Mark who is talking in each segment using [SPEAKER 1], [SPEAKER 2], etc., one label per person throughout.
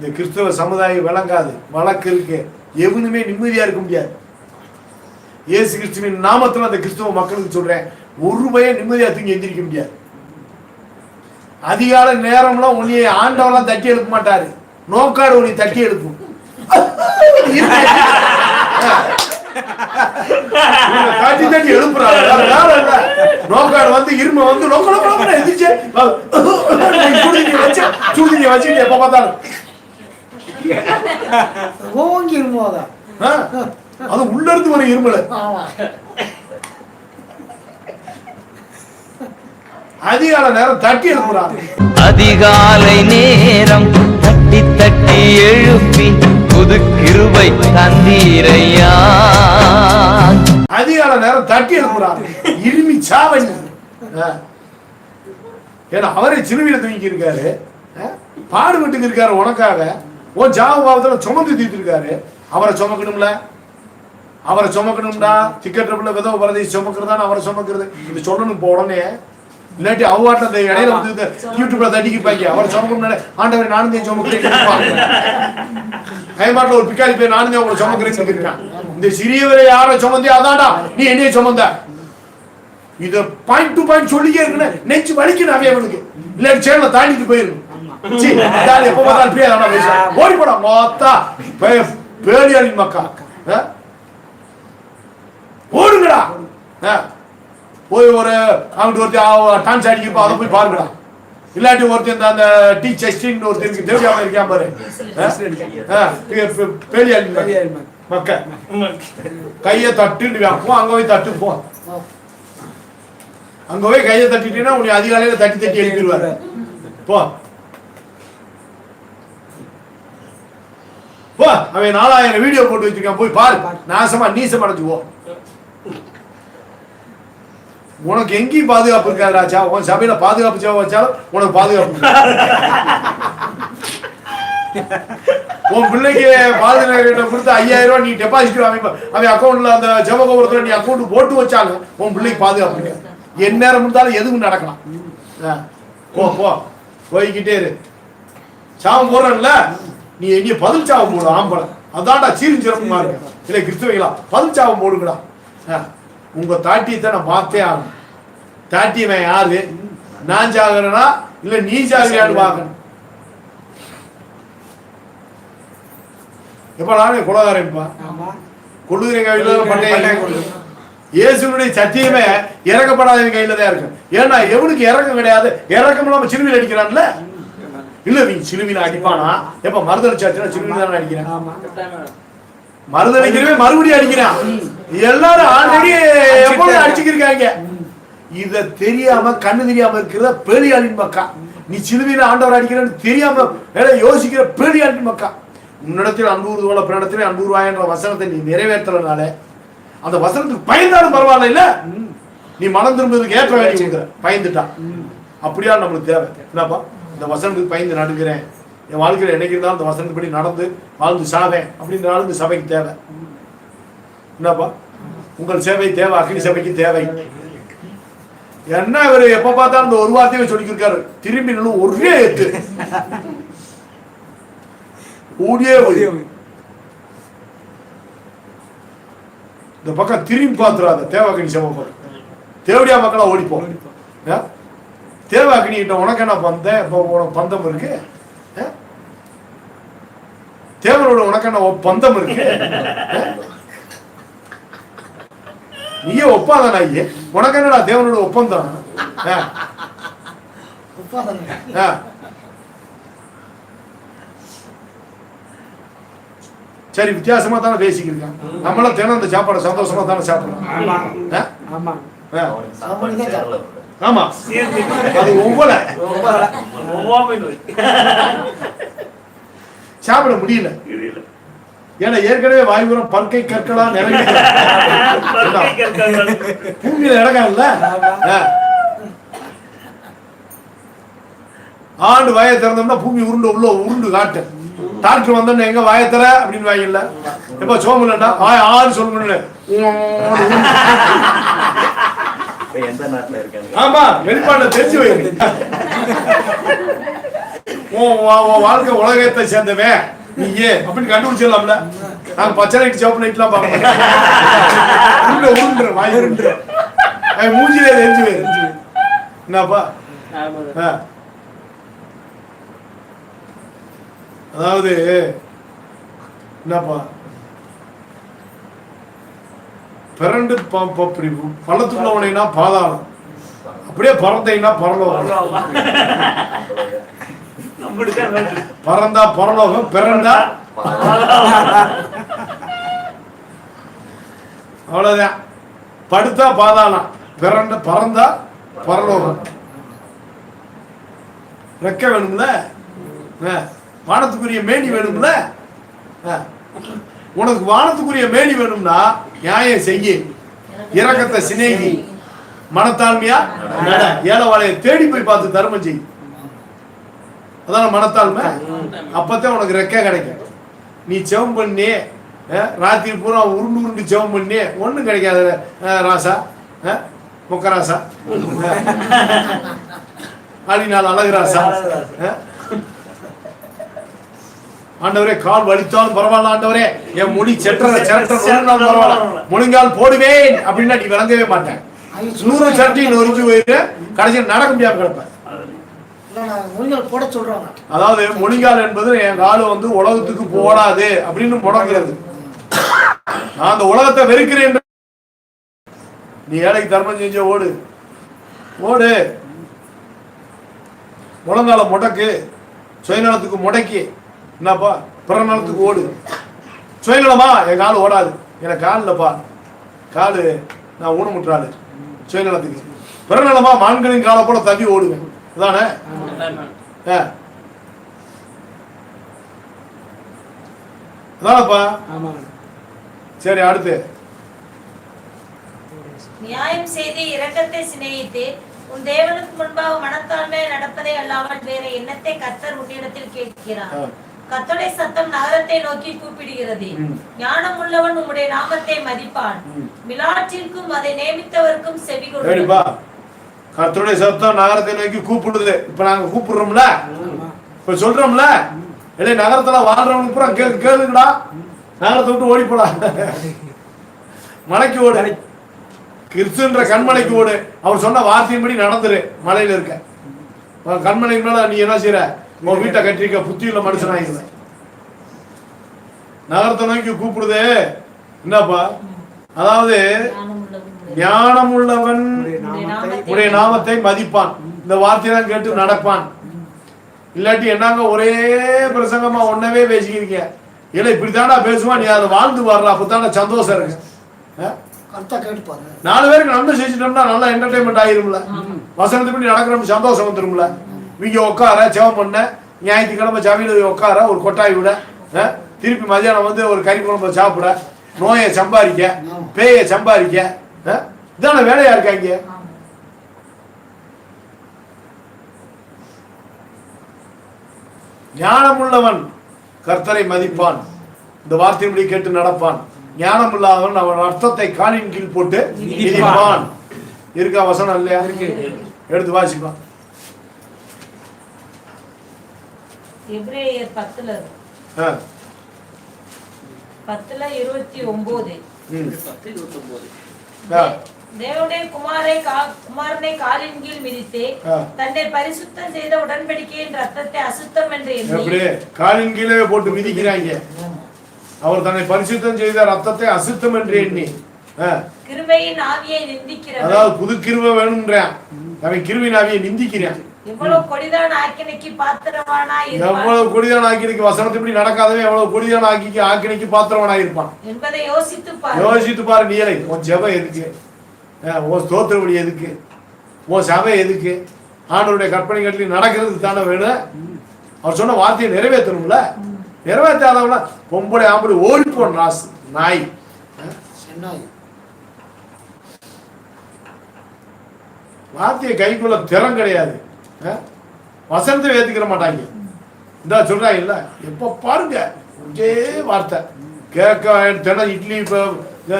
[SPEAKER 1] இந்த கிறிஸ்தவ சமுதாயம் விளங்காது வழக்கு இருக்கு எவனுமே நிம்மதியா இருக்க முடியாது இயேசு கிறிஸ்துவின் நாமத்தில் அந்த கிறிஸ்தவ மக்களுக்கு சொல்றேன் ஒரு பையன் நிம்மதியா தூங்கி எந்திரிக்க முடியாது அதிகால நேரம்லாம் உன்னைய ஆண்டவெல்லாம் தட்டி எழுப்ப மாட்டாரு நோக்காடு உன்னை தட்டி எழுப்பும் தட்டி தட்டி எழுப்புறாங்க நோக்காடு வந்து இரும வந்து நோக்க நோக்க எந்திரிச்சு சுடுதண்ணி வச்சு சுடுதண்ணி வச்சுட்டு எப்ப பார்த்தாலும்
[SPEAKER 2] ஓங்கி இருமோதா
[SPEAKER 1] ஆ? அது உள்ள இருந்து வர இருமல. அதிகால நேரம் தட்டி எழுப்புறாங்க
[SPEAKER 3] அதிகாலை நேரம் தட்டி தட்டி எழுப்பி புது கிருபை தந்தீரையா
[SPEAKER 1] அதிகால நேரம் தட்டி எழுப்புறாங்க இருமி சாவணி ஆ. ஏன்னா அவரே சிலுவையில தூக்கி இருக்காரு ஆ? பாடுபட்டுக்கு இருக்காரு உனக்காக. உன் ஜாப சுமந்து தீர்த்திருக்காரு. அவரை சுமக்கணும்ல? அவரை சுமக்கணும்டா. டிக்கெட் விதவ பரதை சுமக்கிறதான் அவரை சுமக்கிறது. இது சொல்லணும் இப்போ உடனே. இல்லாட்டி அவ்வாட்ட அந்த இடையில வந்து இந்த யூடியூப்ல தட்டிக்கிப்பாங்க. அவரை சுமக்கணும்னாலே ஆண்டவர் நானும் தான் சுமக்கிறேன் கைமாட்டில் ஒரு பிக்காரி போய் நானும் தான் உங்களை சுமக்கிறேன்னு இருக்கான் இந்த சிறியவரை யாரை சுமந்தே அதான்டா நீ என்னைய சுமந்த? இதை பாயிண்ட் டு பாயிண்ட் சொல்லிக்கே இருக்குன்னு நெஞ்சு வலிக்கணும் அவன் அவனுக்கு. இல்லாட்டி சேனல தாண்டிட்டு போயிருக்கும் சீ, இதால எப்ப பார்த்தாலும் பேர் அதான் பேசுறான். ஓடி போடா மொத்தா பே- பேடியாளின் மக்கா? ஓடுங்கடா. போய் ஒரு அங்கிட்டு ஒருத்தர் டான்ஸ் அடிக்கப்போ அதை போய் பாருங்கடா இல்லாட்டி ஒருத்தர் அந்த டி செஸ்டின் ஒருத்தர் இருக்கு தேவையாம இருக்கான் பாரு ஆ? ஆ, பே- பே- பேடியாளின் மக்கா. கையை தட்டுன்னு போ அங்க போய் தட்டு போ அங்க போய் கையை தட்டிட்டீங்கன்னா உன்னை அதிகாலையில தட்டி தட்டி எழுப்பிடுவாரு போ போ அவன் நாலாயிரம் வீடியோ போட்டு வச்சிருக்கான் போய் பாரு. நாசமா நீசம் அடைஞ்சு போ. உனக்கு எங்கேயும் பாதுகாப்பு இருக்காது ராஜா. உன் சபையில பாதுகாப்பு சேவை வச்சாலும் உனக்கு பாதுகாப்பு உன் பிள்ளைக்கு பாதுகாப்பு கொடுத்து ஐயாயிரம் ரூபாய் நீ டெபாசிட் அவன் அவன் அக்கௌண்ட்ல அந்த ஜெபகோபுரத்துல நீ அக்கௌண்ட் போட்டு வச்சாலும் உன் பிள்ளைக்கு பாதுகாப்பு இருக்காது. என் நேரம் இருந்தாலும் எதுவும் நடக்கலாம். ஆ, போ போ. போய்கிட்டே இரு. சாவம் போடுறேன்ல? நீ எங்க பதில் சாவம் போடு ஆம்பளை. அதான்டா சீரும் சிறப்புமா இருக்கு இல்லை கிறிஸ்துவைகளா பதில் சாவம் போடுங்கடா. ஆ, உங்க தாட்டியத்தை நான் பார்த்தே ஆகணும். தாட்டியவன் யாரு? நான் சாகுறேனா இல்ல நீ சாகுறியான்னு பார்க்கணும். எப்ப நானே குலகாரன்ப்பா. கொள்ளுகிற கையில பண்டைய இயேசுனுடைய சத்தியமே இறக்கப்படாத கையில தான் இருக்கும் ஏன்னா எவனுக்கு இறக்கம் கிடையாது? இறக்கம் இல்லாம சிலுவையில் அடிக்கிறான்ல? இல்ல நீ சிலுவையில் அடிப்பானா? எப்ப மருதளிச்சாச்சுன்னா சிலுவையில் தானே அடிக்கிறான்?
[SPEAKER 2] ஆமா.
[SPEAKER 1] மருதளிக்கிறவே மறுபடியும் அடிக்கிறான். எல்லாரும் ஆல்ரெடி எப்பொழுது அடிச்சுக்கிருக்காங்க. இத தெரியாம கண்ணு தெரியாம இருக்கிற பேலியாளின் மக்கா. நீ சிலுவையில ஆண்டவர் அடிக்கிறன்னு தெரியாம வேற யோசிக்கிற பேலியாளின் மக்கா. உன்னிடத்தில் அன்பூறு போல பிறனிடத்தில் அன்பூறு என்ற வசனத்தை நீ நிறைவேற்றலனால அந்த வசனத்துக்கு பயந்தாலும் பரவாயில்ல இல்ல நீ மனம் திரும்புறதுக்கு ஏற்ற கொடுக்குற. பயந்துட்டான் அப்படியா நம்மளுக்கு தேவை. என்னப்பா? இந்த வசனத்துக்கு பயந்து நடுக்கிறேன் என் வாழ்க்கையில என்னைக்கு இருந்தாலும் அந்த வசனத்துப்படி நடந்து வாழ்ந்து சாவேன் அப்படின்ற ஆளு இந்த சபைக்கு தேவை. என்னப்பா? உங்கள் சேவை தேவை அக்னி சபைக்கு தேவை. என்ன இவரு எப்ப பார்த்தாலும் இந்த ஒரு வார்த்தையை சொல்லிக்கிருக்காரு திரும்பி நின்று ஒரே எத்து. ஓடியே ஓடி இந்த பக்கம் திரும்பி பார்த்துறாத. தேவாக்கினி சபை தேவடியா மக்களா ஓடிப்போம். ஆ? தேவாக்கினி கிட்ட உனக்கு என்ன பந்தம்? இப்போ உனக்கு பந்தம் இருக்கு? தேவனோட உனக்கு என்ன பந்தம் இருக்கு? நீயே ஒப்பாதான் ஐயே. உனக்கு என்னடா தேவனோட ஒப்பந்தம். சரி வித்தியாசமா தானே பேசிக்கிருக்கான் நம்மளாம் தினம் இந்த சாப்பாடு சந்தோஷமா தானே சாப்பிடுறோம்
[SPEAKER 2] ஆமா.
[SPEAKER 1] அது ஒவ்வொரு சாப்பிட முடியல. ஏன்னா ஏற்கனவே வாய்ப்புறம் பற்கை கற்களா நிறைய பூமியில ஆ. ஆண்டு வாயை திறந்தோம்னா பூமி உருண்டு உள்ள உருண்டு காட்டு. டாக்டர் வந்தோன்னு எங்க வாயை தர அப்படின்னு வாயில்ல. எப்ப சோமுலண்டா வாய் ஆறு சொல்லுங்க
[SPEAKER 4] இப்ப எந்த நாட்டுல இருக்காங்க?
[SPEAKER 1] ஆமா வெளிப்பாடுல தெரிஞ்சு வை உன் வா- உன் வாழ்க்கை உலகத்தை சேர்ந்தவன். நீயே அப்படின்னு கண்டுபிடிச்சிடலாம்ல. நாங்க பச்சை லைட் சிவப்பு லைட்லாம் பார்க்க மாட்டோம் உருண்டு உருண்டு வாய் உருண்டு அவன் மூஞ்சிலே எரிஞ்சு போயிரு என்னப்பா. அதாவது என்னப்பா? பிறண்டு ப- பள்ளத்துக்குள்ள பாதாளம். அப்படியே பறந்தைனா பரலோகம். பறந்தா பரலோகம் பிறந்தா அவ்வளவுதான். படுத்தா பாதாளம் பிறண்ட பறந்தா பரலோகம். ரெக்க வேணும்ல? வானத்துக்குரிய மேனி வேணும்ல? உனக்கு வானத்துக்குரிய மேடி வேணும்னா நியாயம் செய்ய. இரக்கத்தை சிநேகி. மனத்தாழ்மையா? ஏழவாளைய தேடி போய் பார்த்து தர்மம் செய். அதான் மனத்தாழ்மை? அப்பதான் உனக்கு ரெக்க கிடைக்கும். நீ செவம் பண்ணி ராத்திரி பூரா உருண்டு உருண்டு செவம் பண்ணி ஒன்றும் கிடைக்காது ராசா முக்கராசா மொக்க ராசா அழகு ராசா ஆண்டவரே கால் வலித்தாலும் பரவாயில்ல ஆண்டவரே. என் முடி செற்ற செற்ற பரவாயில்ல. முழுங்கால் போடுவேன் அப்படின்னா நீ விளங்கவே மாட்டேன். நூறு சட்டி நொறுக்கி போயிட்டு கடைசியில் நடக்க முடியாம கிடப்பேன்.
[SPEAKER 2] போட சொல்றாங்க
[SPEAKER 1] அதாவது மொழிகால் என்பது என் காலு வந்து உலகத்துக்கு போடாது அப்படின்னு முடங்கிறது. நான் அந்த உலகத்தை வெறுக்கிறேன் என்று- நீ ஏழைக்கு தர்மம் செஞ்ச ஓடு. ஓடு. முழங்கால முடக்கு. சுயநலத்துக்கு முடக்கி. என்னப்பா? பிறநலத்துக்கு ஓடு. சுயநலமா? என் கால் ஓடாது. எனக்கு கால் இல்லப்பா. காலு நான் ஊனமுற்றாளு சுயநலத்துக்கு. பிறநலமா மான்களின் காலை போல தள்ளி ஓடுவேன். அதானப்பா
[SPEAKER 2] ஆமாங்க.
[SPEAKER 1] சரி அடுத்து.
[SPEAKER 4] நியாயம் செய்து இரக்கத்தை சிநேகித்து உன் தேவனுக்கு முன்பாக மனத்தாழ்மை நடப்பதை அல்லாமல் வேற எண்ணத்தை கர்த்தர் உன்னிடத்தில் கேட்கிறார்.
[SPEAKER 1] ஆ.
[SPEAKER 4] கர்த்தருடைய சத்தம் நகரத்தை நோக்கி கூப்பிடுகிறது. ஞானம் உள்ளவன் உம்முடைய நாமத்தை மதிப்பான். மிலாற்றிற்கும் அதை நியமித்தவருக்கும் செவி கொடு
[SPEAKER 1] சரிப்பா கர்த்தருடைய சத்தம் நகரத்தை நோக்கி கூப்பிடுது இப்ப நாங்க கூப்பிடுறோம்ல? இப்ப சொல்றோம்ல? இல்லை நகரத்துல வாழ்றவனுக்கு பூரா கேளு கேளுங்கடா. நகரத்தை விட்டு ஓடி போடா. மலைக்கு ஓடு. கிறிஸ்துன்ற கண்மலைக்கு ஓடு. அவர் சொன்ன வார்த்தையின்படி நடந்துரு மலையில இருக்க. கண்மலைக்கு மேல நீ என்ன செய்யற உன் வீட்டை கட்டிருக்க புத்தியுள்ள மனுஷனாயிருந்த நகரத்தை நோக்கி கூப்பிடுதே. என்னப்பா? அதாவது
[SPEAKER 4] ஞானம் உள்ளவன்
[SPEAKER 1] உடைய நாமத்தை மதிப்பான். இந்த வார்த்தையெல்லாம் கேட்டு நடப்பான். இல்லாட்டி என்னங்க ஒரே பிரசங்கமா ஒன்னவே பேசிக்கிறீங்க. இல்ல இப்படித்தாண்டா பேசுவான். நீ அதை வாழ்ந்து வர்ற அப்பதானே சந்தோஷம் இருக்கு. நாலு பேருக்கு நன்மை செஞ்சுட்டோம்னா நல்லா என்டர்டைன்மெண்ட் ஆயிரும்ல. வசனத்துப்படி நடக்கிறோம் சந்தோஷம் வந்துரும்ல. இங்க உட்கார ஜெபம் பண்ண ஞாயிற்றுக்கிழமை சமையல் உட்கார ஒரு கொட்டாய் விட? திருப்பி மதியானம் வந்து ஒரு கறி குழம்பு சாப்பிட நோயை சம்பாதிக்க பேயை சம்பாதிக்க? இதான வேலையா இருக்காங்க ஞானமுள்ளவன் கர்த்தரை மதிப்பான். இந்த வார்த்தையின்படி கேட்டு நடப்பான். ஞானம் இல்லாதவன் அவன் அர்த்தத்தை காலின் கீழ் போட்டு இருக்கா வசனம் இல்லையா? எடுத்து வாசிப்பான்
[SPEAKER 4] எபிரேயர் பத்துல பத்துல இருபத்தி ஒன்பது தேவனுடைய குமாரை குமாரனை காலின் கீழ் மிதித்து. தன்னை பரிசுத்தம் செய்த உடன்படிக்கையின் ரத்தத்தை அசுத்தம் என்று
[SPEAKER 1] எப்படி? காலின் கீழே போட்டு மிதிக்கிறாங்க. அவர் தன்னை பரிசுத்தம் செய்த ரத்தத்தை அசுத்தம் என்று எண்ணி.
[SPEAKER 4] கிருபையின் ஆவியை நிந்திக்கிறவன்
[SPEAKER 1] அதாவது புது கிருவை வேணும்ன்றான். அவன் கிருவின் ஆவியை நிந்திக்கிறான்.
[SPEAKER 4] எவ்வளவு கொடிதான ஆக்கினைக்கு இருப்பான்.
[SPEAKER 1] எவ்வளவு கொடிதான ஆக்கினைக்கு வசனத்தின்படி நடக்காதவன் எவ்வளவு கொடிதான ஆக்கிக்கு ஆக்கினைக்கு பாத்திரவனாக இருப்பான்
[SPEAKER 4] என்பதை யோசித்து பாரு.
[SPEAKER 1] யோசித்து பாரு நீலை உன் ஜெபம் எதுக்கு? உன் ஸ்தோத்திரபடி எதுக்கு? உன் சபை எதுக்கு? ஆண்டவருடைய கற்பனை கட்டி நடக்கிறதுக்கு தானே வேணும் அவர் சொன்ன வார்த்தையை நிறைவேற்றணும்ல? நிறைவேற்றாதவங்கள பொம்பளை ஆம்பளை ஓடி போன ராசு நாய்.
[SPEAKER 2] சென்னாய்.
[SPEAKER 1] வார்த்தையை கைக்குள்ள திறம் கிடையாது. வசனத்தை ஏற்றுக்கிற மாட்டாங்க. இந்த சொல்கிறாங்க இல்லை எப்போ பாருங்க. ஒரே வார்த்தை. கேட்க தினம் இட்லி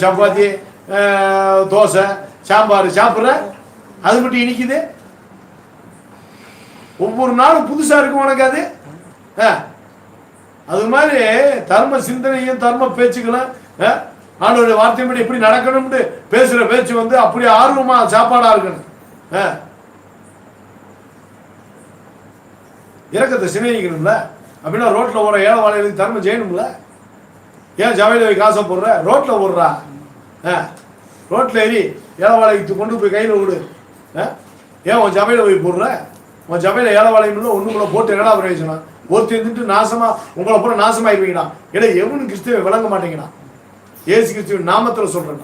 [SPEAKER 1] சப்பாத்தி தோசை சாம்பார். சாப்பிட்ற? அது மட்டும் இனிக்குது? ஒவ்வொரு நாளும் புதுசாக இருக்கும் உனக்கு அது? ஆ. அது மாதிரி தர்ம சிந்தனையும் தர்ம பேச்சுக்களும் ஆ, வார்த்தையும் எப்படி நடக்கணும்னு பேசுகிற பேச்சு வந்து அப்படியே ஆர்வமாக சாப்பாடாக இருக்கணும் ஆ. இறக்கத்தை சிநேகிக்கணும்ல? அப்படின்னா ரோட்டில் ஓர ஏழை வாழைகளுக்கு தர்மம் செய்யணும்ல? ஏன் ஜவையில போய் காசை போடுற? ரோட்டில் போடுறா ஆ. ரோட்டில் ஏறி ஏழை வாழைக்கு கொண்டு போய் கையில் விடு ஆ? ஏன் உன் ஜபையில் போய் போடுற? உன் ஜபையில் ஏழை வாழையும் இல்லை ஒண்ணு கூட போட்டு என்னடா பிரயோஜனம்? ஒருத்தர் இருந்துட்டு நாசமாக உங்களை பூரா நாசமாயிருவீங்கடா. இல்லை எவனும் கிறிஸ்துவை விளங்க மாட்டேங்கிறான். ஏசு கிறிஸ்துவின் நாமத்தில் சொல்றேன்